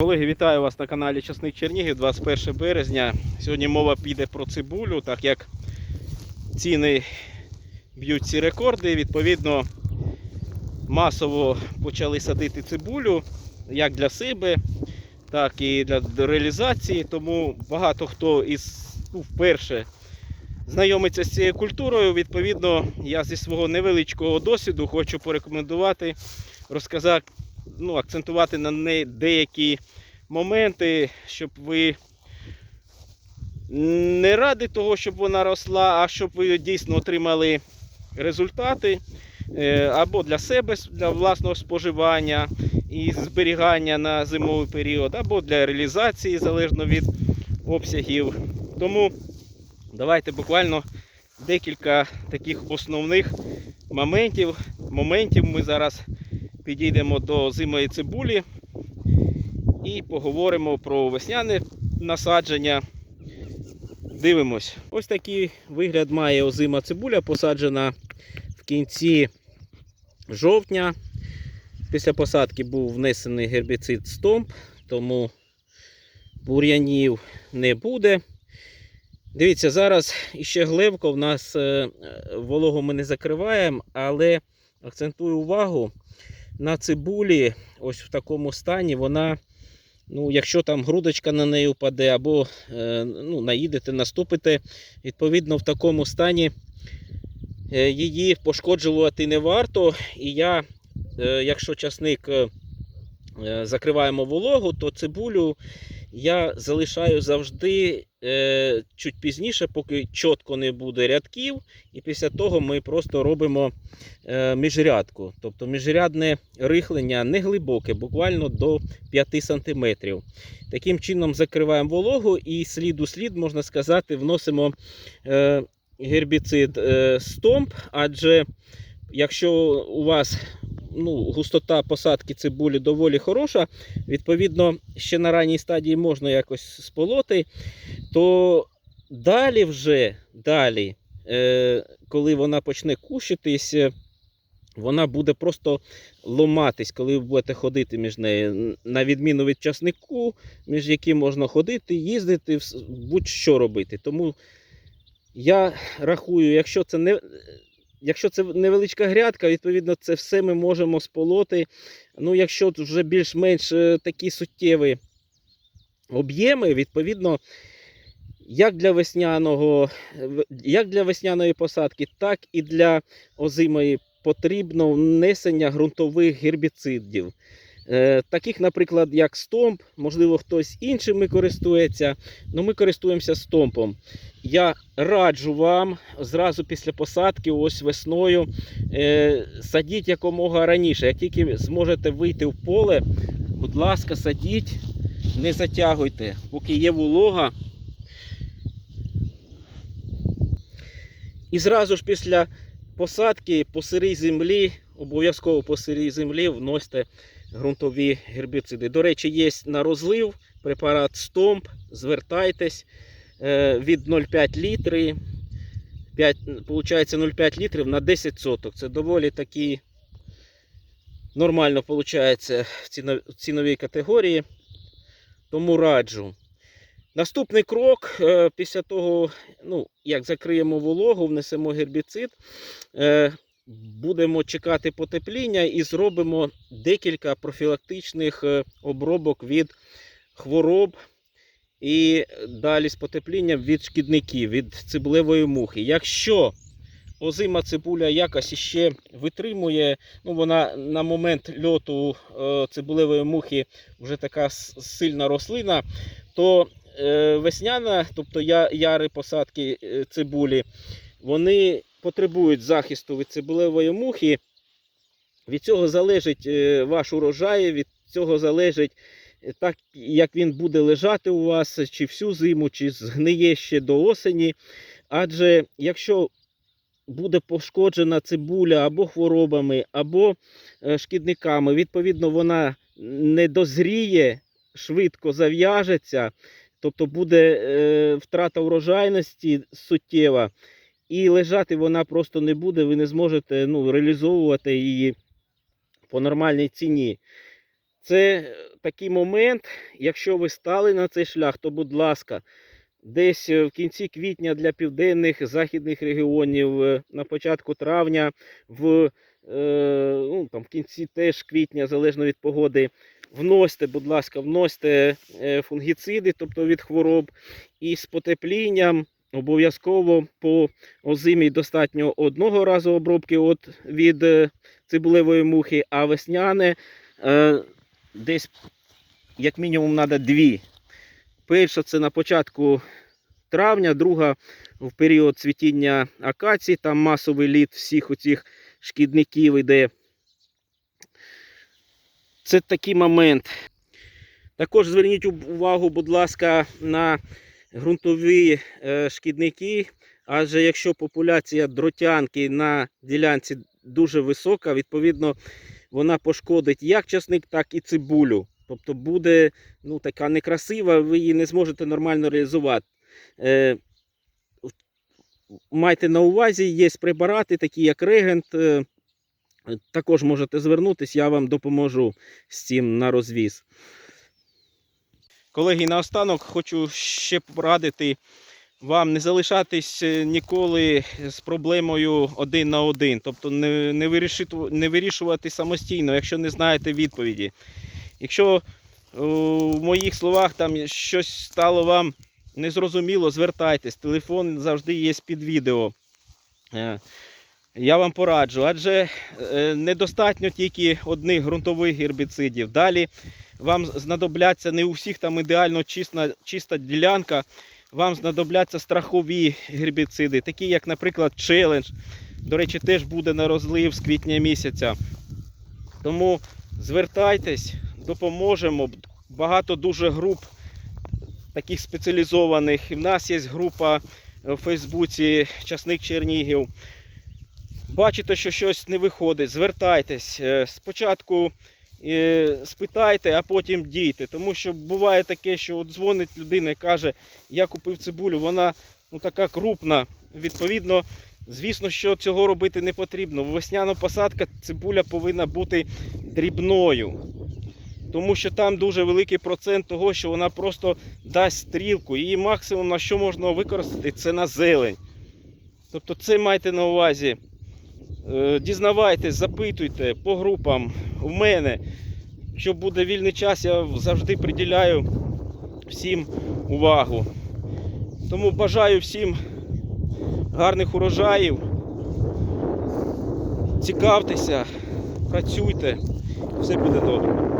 Колеги, вітаю вас на каналі Часник Чернігів 21 березня. Сьогодні мова піде про цибулю, так як ціни б'ють ці рекорди. Відповідно, масово почали садити цибулю як для себе, так і для реалізації. Тому багато хто із ну, вперше знайомиться з цією культурою. Відповідно, я зі свого невеличкого досвіду хочу порекомендувати, розказати, ну, акцентувати на неї деякі моменти, щоб ви не ради того, щоб вона росла, а щоб ви дійсно отримали результати е, або для себе, для власного споживання і зберігання на зимовий період, або для реалізації, залежно від обсягів. Тому давайте буквально декілька таких основних моментів. моментів. Ми зараз підійдемо до зимої цибулі і поговоримо про весняне насадження. Дивимось. Ось такий вигляд має озима цибуля, посаджена в кінці жовтня. Після посадки був внесений гербіцид стомп, тому бур'янів не буде. Дивіться, зараз іще глибко, в нас е, вологу ми не закриваємо, але акцентую увагу на цибулі, ось в такому стані, вона, ну, якщо там грудочка на неї впаде, або е, ну, наїдете, наступите, відповідно, в такому стані е, її пошкоджувати не варто. І я, е, якщо часник закриваємо вологу, то цибулю я залишаю завжди е, чуть пізніше, поки чітко не буде рядків. І після того ми просто робимо е, міжрядку. Тобто міжрядне рихлення не глибоке, буквально до 5 см. Таким чином закриваємо вологу і слід у слід, можна сказати, вносимо е, гербіцид е, стомп, адже якщо у вас ну, густота посадки цибулі доволі хороша, відповідно, ще на ранній стадії можна якось сполоти, то далі вже, далі, е, коли вона почне кущитись, е, вона буде просто ломатись, коли ви будете ходити між нею. На відміну від часнику, між яким можна ходити, їздити, будь-що робити. Тому я рахую, якщо це не. Якщо це невеличка грядка, відповідно, це все ми можемо сполоти. Ну, якщо вже більш-менш е, такі суттєві об'єми, відповідно, як для весняного, як для весняної посадки, так і для озимої потрібно внесення ґрунтових гербіцидів. Е, таких, наприклад, як стомп, можливо, хтось іншими користується, але ми користуємося стомпом. Я раджу вам зразу після посадки, ось весною, е, садіть якомога раніше. Як тільки зможете вийти в поле, будь ласка, садіть, не затягуйте, поки є волога. І зразу ж після посадки по сирій землі, обов'язково по сирій землі вносьте ґрунтові гербіциди. До речі, є на розлив препарат Стомп. Звертайтесь е, від 0,5 літри. 5, получається 0,5 літрів на 10 соток. Це доволі такі нормально виходить в ціновій категорії. Тому раджу. Наступний крок, е, після того, ну, як закриємо вологу, внесемо гербіцид, е, будемо чекати потепління і зробимо декілька профілактичних е, обробок від хвороб і далі з потеплінням від шкідників, від цибулевої мухи. Якщо озима цибуля якось іще витримує, ну вона на момент льоту е, цибулевої мухи вже така сильна рослина, то е, весняна, тобто яри посадки цибулі, вони потребують захисту від цибулевої мухи. Від цього залежить е, ваш урожай, від цього залежить е, так, як він буде лежати у вас, чи всю зиму, чи згниє ще до осені. Адже якщо буде пошкоджена цибуля або хворобами, або е, шкідниками, відповідно, вона не дозріє, швидко зав'яжеться, тобто буде втрата урожайності суттєва, і лежати вона просто не буде, ви не зможете ну, реалізовувати її по нормальній ціні. Це такий момент, якщо ви стали на цей шлях, то будь ласка, десь е, в кінці квітня для південних західних регіонів, е, на початку травня, в, е, ну, там, в кінці теж квітня, залежно від погоди, вносьте, будь ласка, вносьте фунгіциди, тобто від хвороб, і з потеплінням обов'язково по озимій достатньо одного разу обробки от, від е, цибулевої мухи, а весняне е, десь як мінімум треба дві. Перша це на початку травня, друга в період цвітіння акації, там масовий літ всіх оцих шкідників іде. Це такий момент. Також зверніть увагу, будь ласка, на ґрунтові е, шкідники, адже якщо популяція дротянки на ділянці дуже висока, відповідно вона пошкодить як часник, так і цибулю. Тобто буде ну, така некрасива, ви її не зможете нормально реалізувати. Е, майте на увазі, є препарати, такі як регент. Е, також можете звернутися, я вам допоможу з цим на розвіз. Колеги, наостанок хочу ще порадити вам не залишатись е, ніколи з проблемою один на один. Тобто не, не, вирішити, не вирішувати самостійно, якщо не знаєте відповіді. Якщо е, в моїх словах там щось стало вам незрозуміло, звертайтесь. Телефон завжди є під відео. Е, Я вам пораджу, адже е, недостатньо тільки одних ґрунтових гербіцидів. Далі вам знадобляться не у всіх там ідеально чиста, чиста ділянка. Вам знадобляться страхові гербіциди, такі як, наприклад, челендж. До речі, теж буде на розлив з квітня місяця. Тому звертайтесь, допоможемо. Багато дуже груп таких спеціалізованих. І в нас є група у Фейсбуці Часник Чернігів. Бачите, що щось не виходить, звертайтесь. Е, Спочатку е, спитайте, а потім дійте. Тому що буває таке, що от дзвонить людина і каже, я купив цибулю, вона ну, така крупна. Відповідно, звісно, що цього робити не потрібно. Весняна посадка цибуля повинна бути дрібною. Тому що там дуже великий процент того, що вона просто дасть стрілку. Її максимум на що можна використати, це на зелень. Тобто це майте на увазі. Е, Дізнавайтесь, запитуйте по групам у мене. що буде вільний час, я завжди приділяю всім увагу. Тому бажаю всім гарних урожаїв. Цікавтеся, працюйте, все буде добре.